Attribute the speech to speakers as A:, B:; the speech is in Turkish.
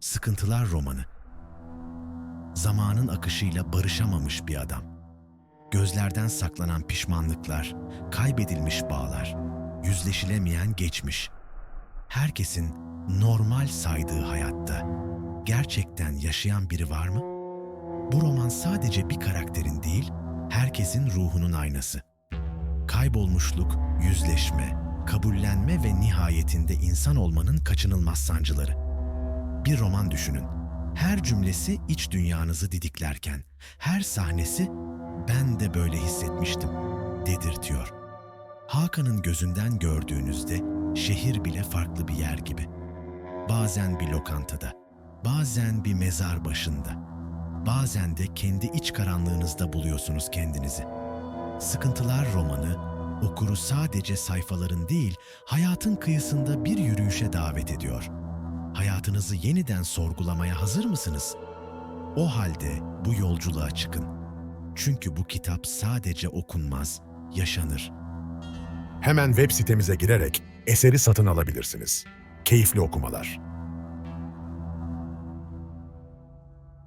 A: Sıkıntılar romanı. Zamanın akışıyla barışamamış bir adam. Gözlerden saklanan pişmanlıklar, kaybedilmiş bağlar, yüzleşilemeyen geçmiş. Herkesin normal saydığı hayatta gerçekten yaşayan biri var mı? Bu roman sadece bir karakterin değil, herkesin ruhunun aynası. Kaybolmuşluk, yüzleşme, kabullenme ve nihayetinde insan olmanın kaçınılmaz sancıları. Bir roman düşünün. Her cümlesi iç dünyanızı didiklerken, her sahnesi ben de böyle hissetmiştim dedirtiyor. Hakan'ın gözünden gördüğünüzde şehir bile farklı bir yer gibi. Bazen bir lokantada, bazen bir mezar başında, bazen de kendi iç karanlığınızda buluyorsunuz kendinizi. Sıkıntılar romanı okuru sadece sayfaların değil, hayatın kıyısında bir yürüyüşe davet ediyor. Hayatınızı yeniden sorgulamaya hazır mısınız? O halde bu yolculuğa çıkın. Çünkü bu kitap sadece okunmaz, yaşanır.
B: Hemen web sitemize girerek eseri satın alabilirsiniz. Keyifli okumalar.